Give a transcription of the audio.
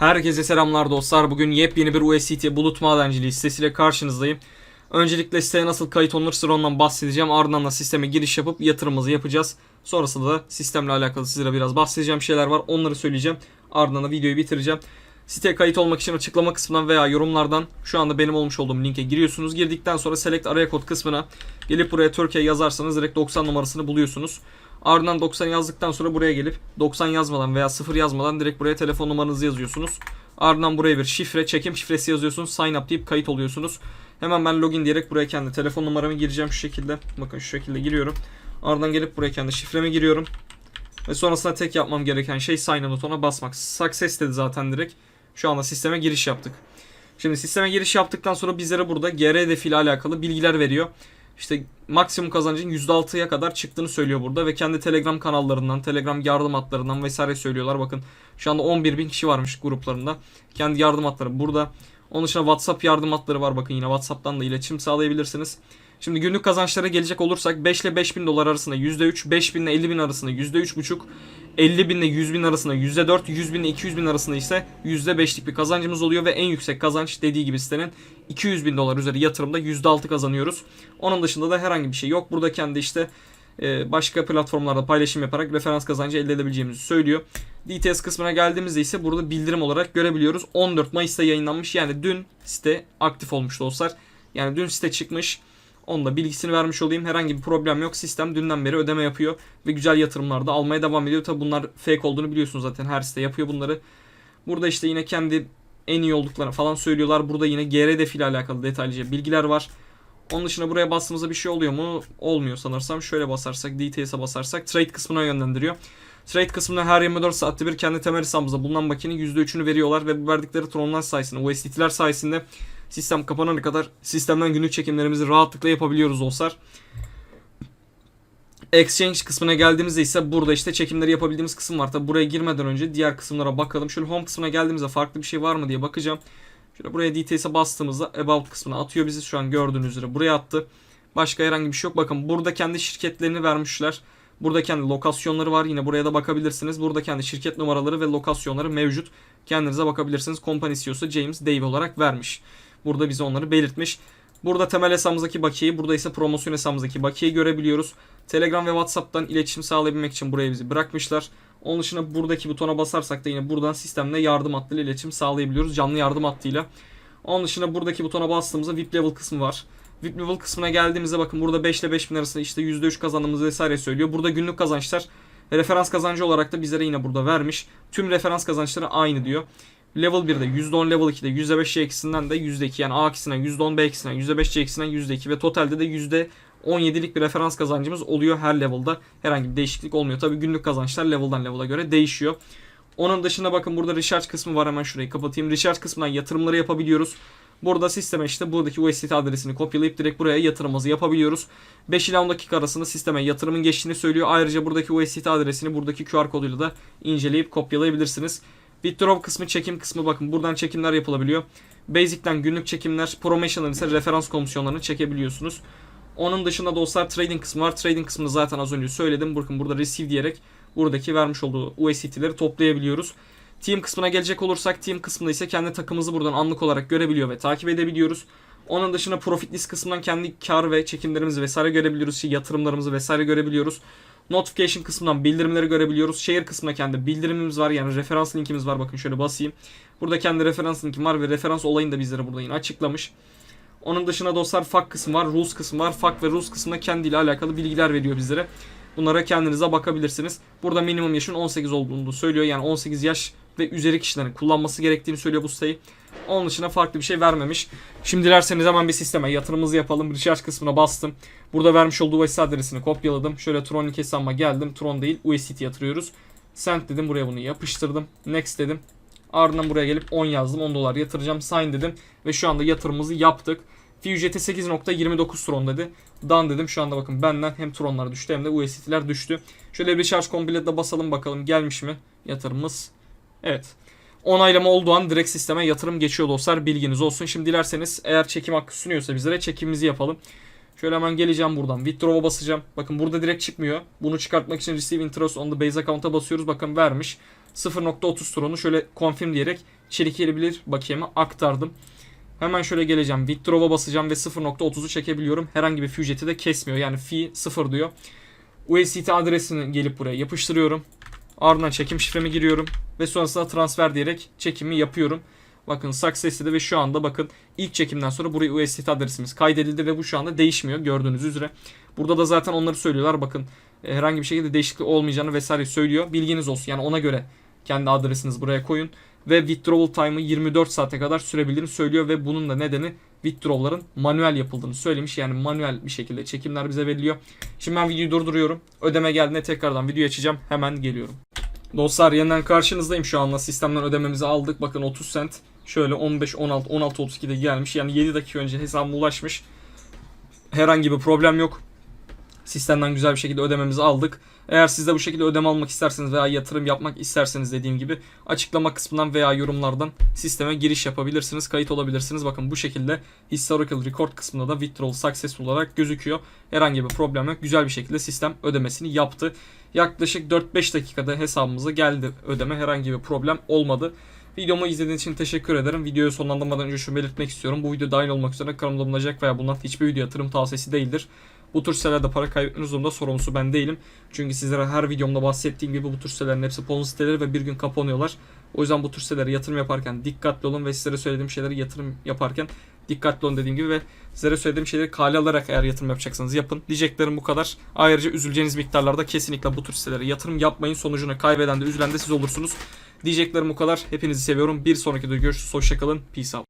Herkese selamlar dostlar. Bugün yepyeni bir USDT bulut madenciliği sitesiyle karşınızdayım. Öncelikle siteye nasıl kayıt olunur ondan bahsedeceğim. Ardından da sisteme giriş yapıp yatırımımızı yapacağız. Sonrasında da sistemle alakalı sizlere biraz bahsedeceğim şeyler var. Onları söyleyeceğim. Ardından da videoyu bitireceğim. Siteye kayıt olmak için açıklama kısmından veya yorumlardan şu anda benim olmuş olduğum linke giriyorsunuz. Girdikten sonra select araya kod kısmına gelip buraya Türkiye yazarsanız direkt 90 numarasını buluyorsunuz. Ardından 90 yazdıktan sonra buraya gelip 90 yazmadan veya 0 yazmadan direkt buraya telefon numaranızı yazıyorsunuz. Ardından buraya bir şifre, çekim şifresi yazıyorsunuz. Sign up deyip kayıt oluyorsunuz. Hemen ben login diyerek buraya kendi telefon numaramı gireceğim şu şekilde. Bakın şu şekilde giriyorum. Ardından gelip buraya kendi şifremi giriyorum. Ve sonrasında tek yapmam gereken şey sign in butona basmak. Success dedi zaten direkt. Şu anda sisteme giriş yaptık. Şimdi sisteme giriş yaptıktan sonra bizlere burada GR hedefiyle alakalı bilgiler veriyor. İşte maksimum kazancın %6'ya kadar çıktığını söylüyor burada ve kendi Telegram kanallarından, Telegram yardım hatlarından vesaire söylüyorlar. Bakın şu anda 11 bin kişi varmış gruplarında. Kendi yardım hatları burada. Onun dışında WhatsApp yardım hatları var bakın yine WhatsApp'tan da iletişim sağlayabilirsiniz. Şimdi günlük kazançlara gelecek olursak 5 ile 5000 dolar arasında %3, 5000 ile 50 bin arasında %3,5, 50 bin ile 100 bin arasında %4, 100 bin ile 200 bin arasında ise %5'lik bir kazancımız oluyor ve en yüksek kazanç dediği gibi sitenin 200 bin dolar üzeri yatırımda %6 kazanıyoruz. Onun dışında da herhangi bir şey yok. Burada kendi işte e, başka platformlarda paylaşım yaparak referans kazancı elde edebileceğimizi söylüyor. DTS kısmına geldiğimizde ise burada bildirim olarak görebiliyoruz. 14 Mayıs'ta yayınlanmış yani dün site aktif olmuş dostlar. Yani dün site çıkmış. Onun da bilgisini vermiş olayım. Herhangi bir problem yok. Sistem dünden beri ödeme yapıyor ve güzel yatırımlar da almaya devam ediyor. Tabi bunlar fake olduğunu biliyorsunuz zaten. Her site yapıyor bunları. Burada işte yine kendi en iyi olduklarını falan söylüyorlar. Burada yine GR hedefiyle alakalı detaylıca bilgiler var. Onun dışında buraya bastığımızda bir şey oluyor mu? Olmuyor sanırsam. Şöyle basarsak, DTS'e basarsak trade kısmına yönlendiriyor. Trade kısmına her 24 saatte bir kendi temel hesabımızda bulunan makinenin %3'ünü veriyorlar ve bu verdikleri tronlar sayesinde, USDT'ler sayesinde sistem kapanana kadar sistemden günlük çekimlerimizi rahatlıkla yapabiliyoruz dostlar. Exchange kısmına geldiğimizde ise burada işte çekimleri yapabildiğimiz kısım var. Tabi buraya girmeden önce diğer kısımlara bakalım. Şöyle home kısmına geldiğimizde farklı bir şey var mı diye bakacağım. Şöyle buraya DTS'e bastığımızda about kısmına atıyor bizi. Şu an gördüğünüz üzere buraya attı. Başka herhangi bir şey yok. Bakın burada kendi şirketlerini vermişler. Burada kendi lokasyonları var. Yine buraya da bakabilirsiniz. Burada kendi şirket numaraları ve lokasyonları mevcut. Kendinize bakabilirsiniz. Company CEO'su James Dave olarak vermiş. Burada bize onları belirtmiş. Burada temel hesabımızdaki bakiyeyi, burada ise promosyon hesabımızdaki bakiyeyi görebiliyoruz. Telegram ve WhatsApp'tan iletişim sağlayabilmek için buraya bizi bırakmışlar. Onun dışında buradaki butona basarsak da yine buradan sistemle yardım hattıyla iletişim sağlayabiliyoruz. Canlı yardım hattıyla. Onun dışında buradaki butona bastığımızda VIP level kısmı var. VIP level kısmına geldiğimizde bakın burada 5 ile 5000 arasında işte %3 kazandığımız vesaire söylüyor. Burada günlük kazançlar referans kazancı olarak da bizlere yine burada vermiş. Tüm referans kazançları aynı diyor. Level 1'de %10, level 2'de %5 C ikisinden de %2 yani A ikisinden %10, B ikisinden %5 C ikisinden %2 ve totalde de %17'lik bir referans kazancımız oluyor her level'da. Herhangi bir değişiklik olmuyor. Tabi günlük kazançlar level'dan level'a göre değişiyor. Onun dışında bakın burada recharge kısmı var hemen şurayı kapatayım. Recharge kısmından yatırımları yapabiliyoruz. Burada sisteme işte buradaki USDT adresini kopyalayıp direkt buraya yatırımımızı yapabiliyoruz. 5 ila 10 dakika arasında sisteme yatırımın geçtiğini söylüyor. Ayrıca buradaki USDT adresini buradaki QR koduyla da inceleyip kopyalayabilirsiniz. Withdraw kısmı çekim kısmı bakın buradan çekimler yapılabiliyor. Basic'ten günlük çekimler, promotion'dan ise referans komisyonlarını çekebiliyorsunuz. Onun dışında dostlar trading kısmı var. Trading kısmını zaten az önce söyledim. Bakın burada receive diyerek buradaki vermiş olduğu USDT'leri toplayabiliyoruz. Team kısmına gelecek olursak team kısmında ise kendi takımımızı buradan anlık olarak görebiliyor ve takip edebiliyoruz. Onun dışında profit list kısmından kendi kar ve çekimlerimizi vesaire görebiliyoruz. Yatırımlarımızı vesaire görebiliyoruz. Notification kısmından bildirimleri görebiliyoruz. Share kısmına kendi bildirimimiz var. Yani referans linkimiz var. Bakın şöyle basayım. Burada kendi referans linkim var ve referans olayını da bizlere burada yine açıklamış. Onun dışında dostlar FAQ kısmı var, rules kısmı var. FAQ ve rules kısmında kendiyle alakalı bilgiler veriyor bizlere. Bunlara kendinize bakabilirsiniz. Burada minimum yaşın 18 olduğunu söylüyor. Yani 18 yaş ve üzeri kişilerin kullanması gerektiğini söylüyor bu siteyi. Onun dışında farklı bir şey vermemiş. Şimdi dilerseniz hemen bir sisteme yatırımımızı yapalım. Recharge kısmına bastım. Burada vermiş olduğu USDT adresini kopyaladım. Şöyle Tron link hesabıma geldim. Tron değil USDT yatırıyoruz. Send dedim buraya bunu yapıştırdım. Next dedim. Ardından buraya gelip 10 yazdım. 10 dolar yatıracağım. Sign dedim. Ve şu anda yatırımımızı yaptık. Ücreti 8.29 Tron dedi. Dan dedim. Şu anda bakın benden hem Tronlar düştü hem de USDT'ler düştü. Şöyle bir Recharge Complete'de basalım bakalım gelmiş mi yatırımımız. Evet. Onaylama olduğu an direkt sisteme yatırım geçiyor dostlar. Bilginiz olsun. Şimdi dilerseniz eğer çekim hakkı sunuyorsa bizlere çekimimizi yapalım. Şöyle hemen geleceğim buradan. Withdraw'a basacağım. Bakın burada direkt çıkmıyor. Bunu çıkartmak için Receive Interest on the Base Account'a basıyoruz. Bakın vermiş. 0.30 Tron'u şöyle confirm diyerek çelik bilir bakiyemi aktardım. Hemen şöyle geleceğim. Withdraw'a basacağım ve 0.30'u çekebiliyorum. Herhangi bir fee ücreti de kesmiyor. Yani fee 0 diyor. USDT adresini gelip buraya yapıştırıyorum. Ardından çekim şifremi giriyorum. Ve sonrasında transfer diyerek çekimi yapıyorum. Bakın success dedi ve şu anda bakın ilk çekimden sonra buraya USDT adresimiz kaydedildi ve bu şu anda değişmiyor gördüğünüz üzere. Burada da zaten onları söylüyorlar. Bakın e, herhangi bir şekilde değişiklik olmayacağını vesaire söylüyor. Bilginiz olsun. Yani ona göre kendi adresinizi buraya koyun. Ve withdrawal time'ı 24 saate kadar sürebildiğini söylüyor ve bunun da nedeni withdraw'ların manuel yapıldığını söylemiş. Yani manuel bir şekilde çekimler bize veriliyor. Şimdi ben videoyu durduruyorum. Ödeme geldiğinde tekrardan video açacağım. Hemen geliyorum. Dostlar yeniden karşınızdayım şu anda. Sistemden ödememizi aldık. Bakın 30 cent. Şöyle 15, 16, 16, 32'de gelmiş. Yani 7 dakika önce hesabıma ulaşmış. Herhangi bir problem yok. Sistemden güzel bir şekilde ödememizi aldık. Eğer siz de bu şekilde ödeme almak isterseniz veya yatırım yapmak isterseniz dediğim gibi açıklama kısmından veya yorumlardan sisteme giriş yapabilirsiniz. Kayıt olabilirsiniz. Bakın bu şekilde Historical Record kısmında da withdrawal successful olarak gözüküyor. Herhangi bir problem yok. Güzel bir şekilde sistem ödemesini yaptı. Yaklaşık 4-5 dakikada hesabımıza geldi ödeme. Herhangi bir problem olmadı. Videomu izlediğiniz için teşekkür ederim. Videoyu sonlandırmadan önce şunu belirtmek istiyorum. Bu video dahil olmak üzere kanalımda bulunacak veya bulunan hiçbir video yatırım tavsiyesi değildir. Bu tür sitelerde para kaybetmeniz durumunda sorumlusu ben değilim. Çünkü sizlere her videomda bahsettiğim gibi bu tür sitelerin hepsi ponzi siteleri ve bir gün kapanıyorlar. O yüzden bu tür sitelere yatırım yaparken dikkatli olun ve sizlere söylediğim şeyleri yatırım yaparken dikkatli olun dediğim gibi ve sizlere söylediğim şeyleri kale alarak eğer yatırım yapacaksanız yapın. Diyeceklerim bu kadar. Ayrıca üzüleceğiniz miktarlarda kesinlikle bu tür sitelere yatırım yapmayın. Sonucunu kaybeden de üzülen de siz olursunuz. Diyeceklerim bu kadar. Hepinizi seviyorum. Bir sonraki videoda görüşürüz. Hoşçakalın. Peace out.